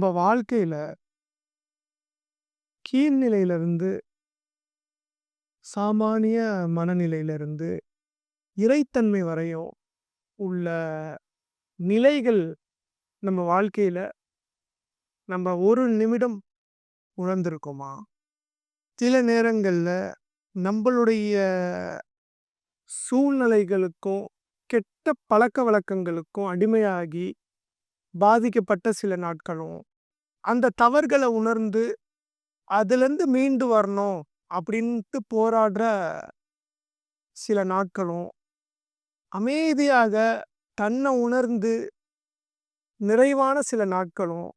நம்ம வாழ்க்கையில் கீழ்நிலையிலிருந்து சாமானிய மனநிலையிலிருந்து இறைத்தன்மை வரையும் உள்ள நிலைகள் நம்ம வாழ்க்கையில் நம்ம ஒரு நிமிடம் உணர்ந்திருக்கோமா? சில நேரங்களில் நம்மளுடைய சூழ்நிலைகளுக்கும் கெட்ட பழக்க வழக்கங்களுக்கும் அடிமையாகி பாதிக்கப்பட்ட சில நாட்களும் அந்த தவறுகளை உணர்ந்து அதுலேருந்து மீண்டு வரணும் அப்படின்ட்டு போராடுற சில நாட்களும் அமைதியாக தன்னை உணர்ந்து நிறைவான சில நாட்களும்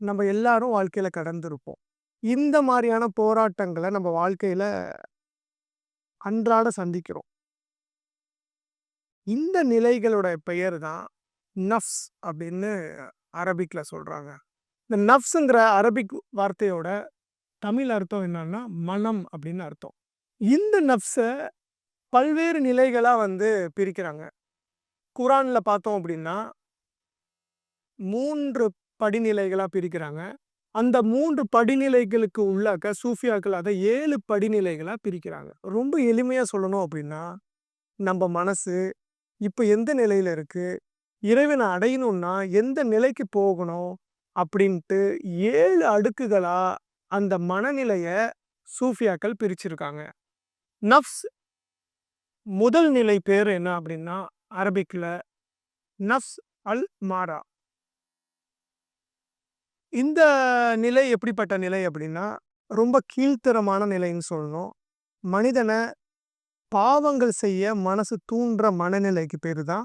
நம்ம எல்லாரும் வாழ்க்கையில் கடந்திருப்போம். இந்த மாதிரியான போராட்டங்களை நம்ம வாழ்க்கையில் அன்றாட சந்திக்கிறோம். இந்த நிலைகளோட பெயர் தான் நஃப்ஸ் அப்படின்னு அரபிக்கில் சொல்கிறாங்க இந்த நஃப்ஸுங்கிற அரபிக் வார்த்தையோட தமிழ் அர்த்தம் என்னன்னா மனம் அப்படின்னு அர்த்தம். இந்த நஃப்ஸை பல்வேறு நிலைகளாக வந்து பிரிக்கிறாங்க. குரான்ல பார்த்தோம் அப்படின்னா மூன்று படிநிலைகளாக பிரிக்கிறாங்க. அந்த மூன்று படிநிலைகளுக்கு உள்ளாக்க சூஃபியாக்கள் அதை ஏழு படிநிலைகளாக பிரிக்கிறாங்க. ரொம்ப எளிமையாக சொல்லணும் அப்படின்னா நம்ம மனசு இப்போ எந்த நிலையில் இருக்கு? இறைவனை அடையணும்னா எந்த நிலைக்கு போகணும்? அப்படின்ட்டு ஏழு அடுக்குகளா அந்த மனநிலையை சூஃபியாக்கள் பிரிச்சிருக்காங்க. நஃப்ஸ் முதல் நிலை பேர் என்ன அப்படின்னா அரபிக்கில் நஃப்ஸ் அல் மாரா. இந்த நிலை எப்படிப்பட்ட நிலை அப்படின்னா ரொம்ப கீழ்த்தரமான நிலைன்னு சொல்லணும். மனிதனை பாவங்கள் செய்ய மனசு தூண்டுற மனநிலைக்கு பேர் தான்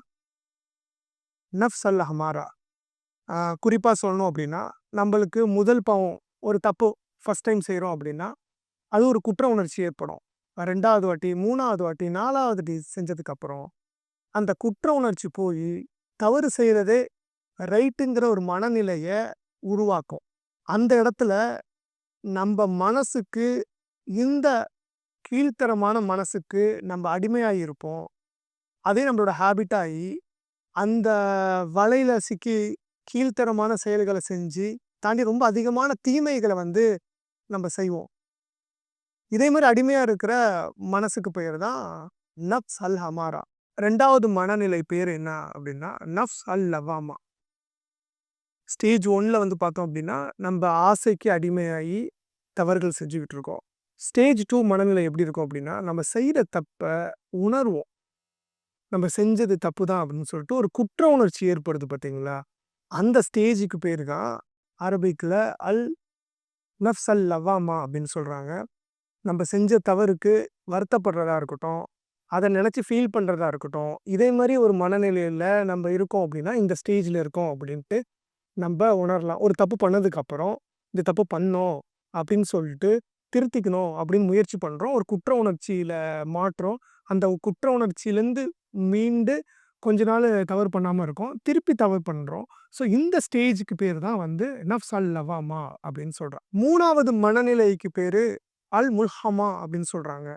நஃப்ஸ் அல் ஹமாரா குறிப்பாக சொல்லணும் அப்படின்னா நம்மளுக்கு முதல் பாவம் ஒரு தப்பு ஃபஸ்ட் டைம் செய்கிறோம் அப்படின்னா அது ஒரு குற்ற உணர்ச்சி ஏற்படும். ரெண்டாவது வாட்டி மூணாவது வாட்டி நாலாவது வாட்டி செஞ்சதுக்கப்புறம் அந்த குற்ற உணர்ச்சி போய் தவறு செய்கிறதே ரைட்டுங்கிற ஒரு மனநிலையை உருவாக்கும். அந்த இடத்துல நம்ம மனசுக்கு இந்த கீழ்த்தரமான மனசுக்கு நம்ம அடிமையாக இருப்போம். அதே நம்மளோட ஹேபிட்டாகி அந்த வலையில சிக்கி கீழ்த்தரமான செயல்களை செஞ்சு தாண்டி ரொம்ப அதிகமான தீமைகளை வந்து நம்ம செய்வோம். இதே மாதிரி அடிமையாக இருக்கிற மனசுக்கு பெயர் தான் நப்ஸ் அல் ஹமாரா. ரெண்டாவது மனநிலை பேர் என்ன அப்படின்னா நப்ஸ் அல் லவாமா. ஸ்டேஜ் ஒன்ல வந்து பார்த்தோம் அப்படின்னா நம்ம ஆசைக்கு அடிமையாகி தவறுகள் செஞ்சுக்கிட்டு இருக்கோம் ஸ்டேஜ் டூ மனநிலை எப்படி இருக்கும் அப்படின்னா நம்ம செய்கிற தப்பை உணர்வோம். நம்ம செஞ்சது தப்பு தான் அப்படின்னு சொல்லிட்டு ஒரு குற்ற உணர்ச்சி ஏற்படுது பார்த்தீங்களா அந்த ஸ்டேஜுக்கு பேர் தான் அரபிக்கில் அல் நஃப்ஸ் அல் லவாமா அப்படின்னு சொல்கிறாங்க நம்ம செஞ்ச தவறுக்கு வருத்தப்படுறதா இருக்கட்டும் அதை நினச்சி ஃபீல் பண்ணுறதா இருக்கட்டும் இதே மாதிரி ஒரு மனநிலையில் நம்ம இருக்கோம் அப்படின்னா இந்த ஸ்டேஜில் இருக்கோம் அப்படின்ட்டு நம்ம உணரலாம். ஒரு தப்பு பண்ணதுக்கப்புறம் இந்த தப்பு பண்ணோம் அப்படின்னு சொல்லிட்டு திருத்திக்கணும் அப்படின்னு முயற்சி பண்ணுறோம் ஒரு குற்ற உணர்ச்சியில் மாற்றோம். அந்த குற்ற உணர்ச்சியிலேருந்து மீண்டு கொஞ்ச நாள் தவறு பண்ணாமல் இருக்கோம். திருப்பி தவறு பண்ணுறோம் ஸோ இந்த ஸ்டேஜுக்கு பேர் தான் வந்து நஃப்ஸ் அல் லவாமா அப்படின்னு சொல்கிறான் மூணாவது மனநிலைக்கு பேர் அல் முல்ஹமா அப்படின்னு சொல்கிறாங்க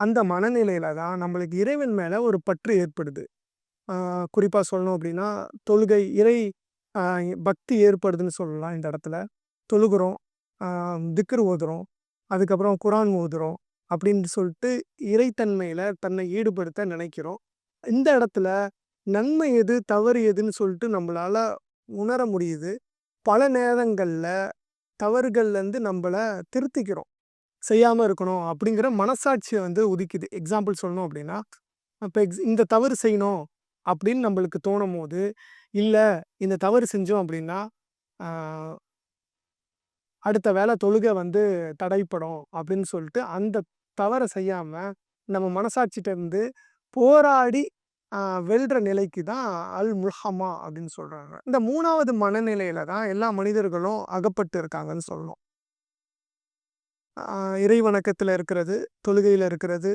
அந்த மனநிலையில தான் நம்மளுக்கு இறைவன் மேலே ஒரு பற்று ஏற்படுது. குறிப்பாக சொல்லணும் அப்படின்னா தொழுகை இறை பக்தி ஏற்படுதுன்னு சொல்லலாம் இந்த இடத்துல. தொழுகிறோம் திக்ரு ஓதுறோம் அதுக்கப்புறம் குரான் ஓதுறோம் அப்படின்னு சொல்லிட்டு இறைத்தன்மையில் தன்னை ஈடுபடுத்த நினைக்கிறோம். இந்த இடத்துல நன்மை எது தவறு எதுன்னு சொல்லிட்டு நம்மளால் உணர முடியுது. பல நேரங்களில் தவறுகள்லேருந்து நம்மளை திருத்திக்கிறோம். செய்யாமல் இருக்கணும் அப்படிங்கிற மனசாட்சியை வந்து உதிக்குது. எக்ஸாம்பிள் சொல்லணும் அப்படின்னா இப்போ எக்ஸ் இந்த தவறு செய்யணும் அப்படின்னு நம்மளுக்கு தோணும் போது இல்லை இந்த தவறு செஞ்சோம் அப்படின்னா அடுத்த வேலை தொழுகை வந்து தடைப்படும் அப்படின்னு சொல்லிட்டு அந்த தவறை செய்யாமல் நம்ம மனசாட்சிகிட்டேருந்து போராடி வெல்ற நிலைக்கு தான் அல் முல்ஹமா அப்படின்னு சொல்கிறாங்க இந்த மூணாவது மனநிலையில தான் எல்லா மனிதர்களும் அகப்பட்டு இருக்காங்கன்னு சொல்லணும். இறை வணக்கத்தில் இருக்கிறது தொழுகையில் இருக்கிறது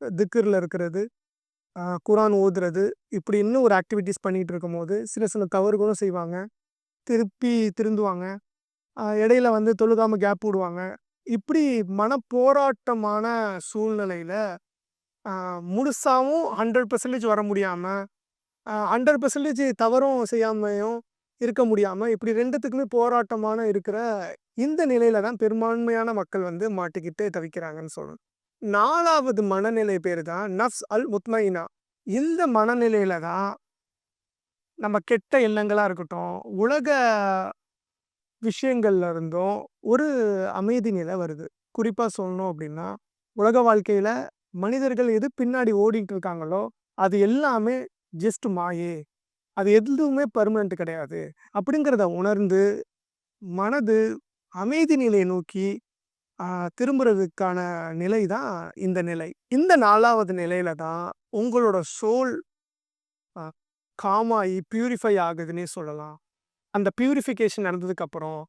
திக்கரில் இருக்கிறது குரான் ஓதுறது இப்படி இன்னும் ஒரு ஆக்டிவிட்டீஸ் பண்ணிகிட்டு இருக்கும் போது சில சில தவறுகளும் செய்வாங்க. திருப்பி திருந்துவாங்க. இடையில வந்து தொழுகாமல் கேப் விடுவாங்க. இப்படி மனப்போராட்டமான சூழ்நிலையில் முழுசாகவும் ஹண்ட்ரட் பர்சன்டேஜ் வர முடியாமல் ஹண்ட்ரட் பர்சன்டேஜ் தவறும் செய்யாமையும் இருக்க முடியாமல் இப்படி ரெண்டுத்துக்குமே போராட்டமான இருக்கிற இந்த நிலையில தான் பெரும்பான்மையான மக்கள் வந்து மாட்டிக்கிட்டு தவிக்கிறாங்கன்னு சொல்லணும். நாலாவது மனநிலை பேர் தான் நஃப்ஸ் அல் முத்மைனா. இந்த மனநிலையில தான் நம்ம கெட்ட எண்ணங்களாக இருக்கட்டும், உலக விஷயங்கள்ல இருந்தும் ஒரு அமைதி நிலை வருது. குறிப்பாக சொல்லணும் அப்படின்னா, உலக வாழ்க்கையில மனிதர்கள் எது பின்னாடி ஓடிட்டு இருக்காங்களோ, அது எல்லாமே ஜஸ்ட் மாயே அது எதுவுமே பர்மனண்ட் கிடையாது. அப்படிங்கிறத உணர்ந்து, மனது அமைதி நிலையை நோக்கி திரும்புறதுக்கான நிலை தான் இந்த நிலை. இந்த நாலாவது நிலையில தான் உங்களோட சோல் அ பியூரிஃபை ஆகுதுன்னே சொல்லலாம். அந்த பியூரிஃபிகேஷன் நடந்ததுக்கப்புறம்,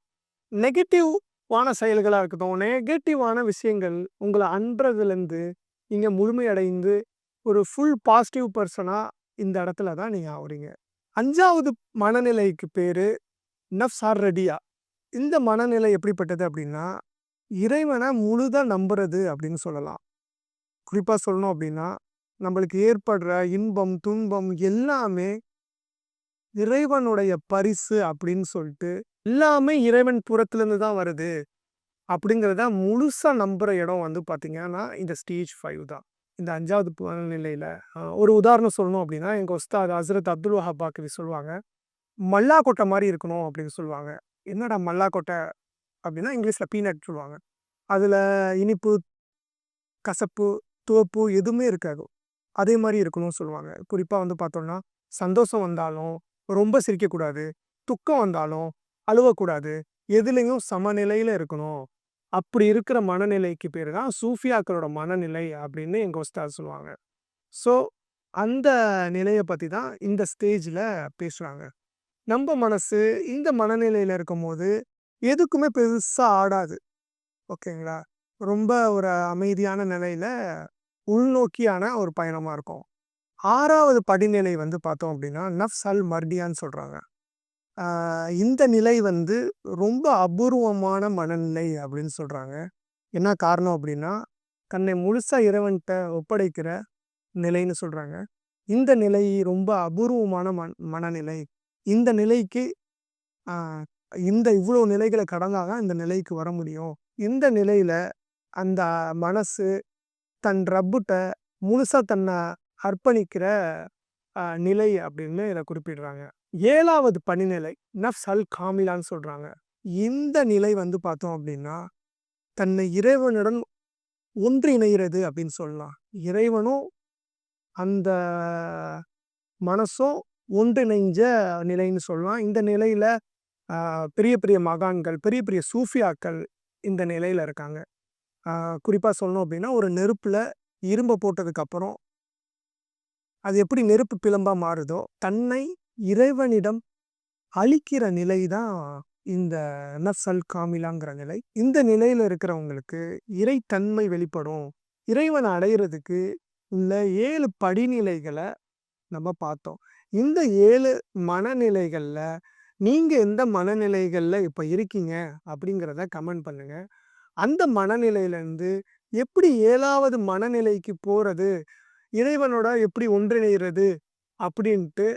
நெகட்டிவான செயல்களா இருக்கட்டும், நெகட்டிவான விஷயங்கள் உங்கள அன்றதுலேருந்து நீங்க முழுமையடைந்து, ஒரு ஃபுல் பாசிட்டிவ் பர்சனாக இந்த இடத்துல தான் நீங்க ஆவுறீங்க. 5வது மனநிலைக்கு பேரு நஃப்ஸ் ஆர் ரெடியா இந்த மனநிலை எப்படிப்பட்டது அப்படின்னா, இறைவன முழுதாக நம்புறது அப்படின்னு சொல்லலாம். குறிப்பா சொல்லணும் அப்படின்னா, நம்மளுக்கு ஏற்படுற இன்பம், துன்பம் எல்லாமே இறைவனுடைய பரிசு அப்படின்னு சொல்லிட்டு எல்லாமே இறைவன் புறத்துலேருந்து தான் வருது. அப்படிங்கிறத முழுசாக நம்புகிற இடம் வந்து பார்த்திங்கன்னா இந்த ஸ்டேஜ் ஃபைவ் தான். இந்த அஞ்சாவது நிலையில் ஒரு உதாரணம் சொல்லணும் அப்படின்னா, எங்கள் உஸ்தாத் ஹசரத் அப்துல் வஹாப் சொல்லுவாங்க. மல்லா கொட்டை மாதிரி இருக்கணும் அப்படின்னு சொல்லுவாங்க. என்னடா மல்லா கொட்டை அப்படின்னா, இங்கிலீஷில் பீனட் சொல்லுவாங்க. அதில் இனிப்பு, கசப்பு, துவப்பு எதுவுமே இருக்காது. அதே மாதிரி இருக்கணும்னு சொல்லுவாங்க. குறிப்பாக வந்து பார்த்தோம்னா, சந்தோஷம் வந்தாலும் ரொம்ப சிரிக்கக்கூடாது. துக்கம் வந்தாலும் அழுவக்கூடாது. எதுலயும் சமநிலையில இருக்கணும். அப்படி இருக்கிற மனநிலைக்கு பேர் தான் சூஃபியாக்களோட மனநிலை அப்படின்னு எங்க உஸ்தாத் சொல்லுவாங்க. ஸோ, அந்த நிலைய பத்தி தான் இந்த ஸ்டேஜ்ல பேசுறாங்க. நம்ம மனசு இந்த மனநிலையில இருக்கும்போது, எதுக்குமே பெருசா ஆடாது. ஓகேங்களா? ரொம்ப ஒரு அமைதியான நிலையில உள்நோக்கியான ஒரு பயணமா இருக்கும். ஆறாவது படிநிலை வந்து பார்த்தோம் அப்படின்னா, நஃப்ஸ் அல் மர்டியான்னு சொல்றாங்க. இந்த நிலை வந்து ரொம்ப அபூர்வமான மனநிலை அப்படின்னு சொல்கிறாங்க என்ன காரணம் அப்படின்னா, தன்னை முழுசாக இறைவன்கிட்ட ஒப்படைக்கிற நிலைன்னு சொல்கிறாங்க இந்த நிலை ரொம்ப அபூர்வமான மன் மனநிலை. இந்த நிலைக்கு இந்த இவ்வளோ நிலைகளை கடந்தால் தான் இந்த நிலைக்கு வர முடியும். இந்த நிலையில் அந்த மனசு தன் ரப்புட்ட முழுசாக தன்னை அர்ப்பணிக்கிற நிலை அப்படின்னு இதை குறிப்பிடுறாங்க. ஏழாவது பணிநிலை நஃப்ஸ் அல் காமிலான்னு சொல்கிறாங்க இந்த நிலை வந்து பார்த்தோம் அப்படின்னா, தன்னை இறைவனுடன் ஒன்றிணைகிறது அப்படின்னு சொல்லலாம். இறைவனும், அந்த மனசும் ஒன்றிணைஞ்ச நிலைன்னு சொல்லலாம். இந்த நிலையில் பெரிய பெரிய மகான்கள், பெரிய பெரிய சூஃபியாக்கள் இந்த நிலையில் இருக்காங்க. குறிப்பாக சொல்லணும் அப்படின்னா, ஒரு நெருப்பில் இரும்பை போட்டதுக்கப்புறம் அது எப்படி நெருப்பு பிளம்பாக மாறுதோ, தன்னை இறைவனிடம் அழிக்கிற நிலை தான் இந்த நஃப்ஸ் காமிலாங்கிற நிலை. இந்த நிலையில இருக்கிறவங்களுக்கு இறைத்தன்மை வெளிப்படும். இறைவன் அடையிறதுக்கு உள்ள ஏழு படிநிலைகளை நம்ம பார்த்தோம். இந்த ஏழு மனநிலைகள்ல நீங்க எந்த மனநிலைகள்ல இப்ப இருக்கீங்க அப்படிங்கிறத கமெண்ட் பண்ணுங்க. அந்த மனநிலையிலேருந்து எப்படி ஏழாவது மனநிலைக்கு போறது? இறைவனோட எப்படி ஒன்றிணைகிறது அப்படின்ட்டு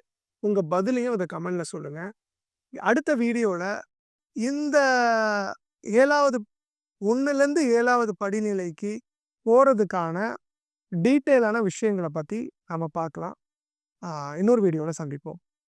உங்கள் பதிலையும் அதை கமெண்டில் சொல்லுங்கள் அடுத்த வீடியோவில் இந்த 7வது 1லேருந்து 7வது படிநிலைக்கு போகிறதுக்கான டீட்டெயிலான விஷயங்களை பற்றி நம்ம பார்க்கலாம். இன்னொரு வீடியோவில் சந்திப்போம்.